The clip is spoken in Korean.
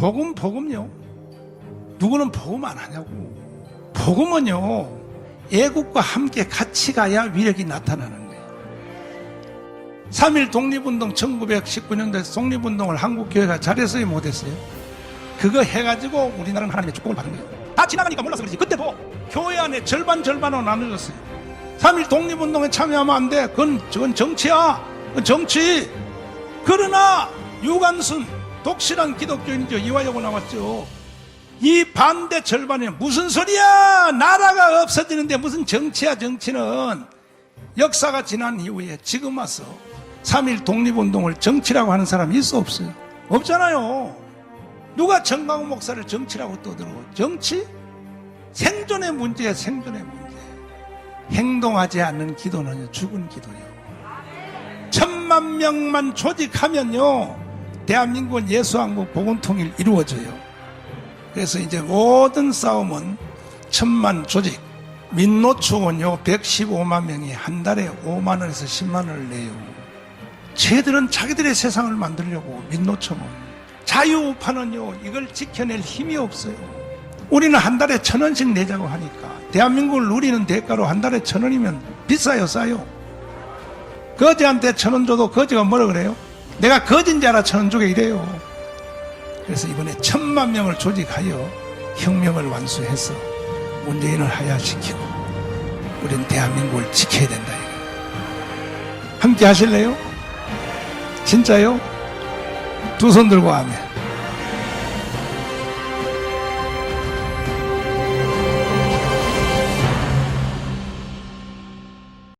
복음 복음요. 누구는 복음 안 하냐고. 복음은요. 애국과 함께 같이 가야 위력이 나타나는 거예요. 3.1 독립운동 1919년도에 독립운동을 한국교회가 잘했어요 못했어요? 그거 해가지고 우리나라는 하나님의 축복을 받은 거예요. 다 지나가니까 몰라서 그렇지. 그때도 교회 안에 절반 절반으로 나눠졌어요. 3.1 독립운동에 참여하면 안 돼. 그건, 그건 정치야. 그건 정치. 그러나 유관순 독실한 기독교인이죠. 이화여고 나왔죠. 이 반대 절반에 무슨 소리야? 나라가 없어지는데 무슨 정치야 정치는 역사가 지난 이후에 지금 와서 3.1 독립운동을 정치라고 하는 사람이 있어 없어요? 없잖아요. 누가 정강훈 목사를 정치라고 떠들고 정치? 생존의 문제야 생존의 문제. 행동하지 않는 기도는 죽은 기도예요. 천만 명만 조직하면요 대한민국은 예수한국 복음통일 이루어져요. 그래서 이제 모든 싸움은 천만 조직 민노총은요 115만 명이 한 달에 5만 원에서 10만 원을 내요. 쟤들은 자기들의 세상을 만들려고 민노총은 자유우파는요 이걸 지켜낼 힘이 없어요. 우리는 한 달에 천 원씩 내자고 하니까 대한민국을 누리는 대가로 한 달에 천 원이면 비싸요 싸요. 거지한테 천 원 줘도 거지가 뭐라 그래요? 내가 거진 줄 알아 천원 주게 이래요. 그래서 이번에 천만 명을 조직하여 혁명을 완수해서 문재인을 하야시키고 우리는 대한민국을 지켜야 된다. 함께 하실래요? 진짜요? 두 손 들고 하면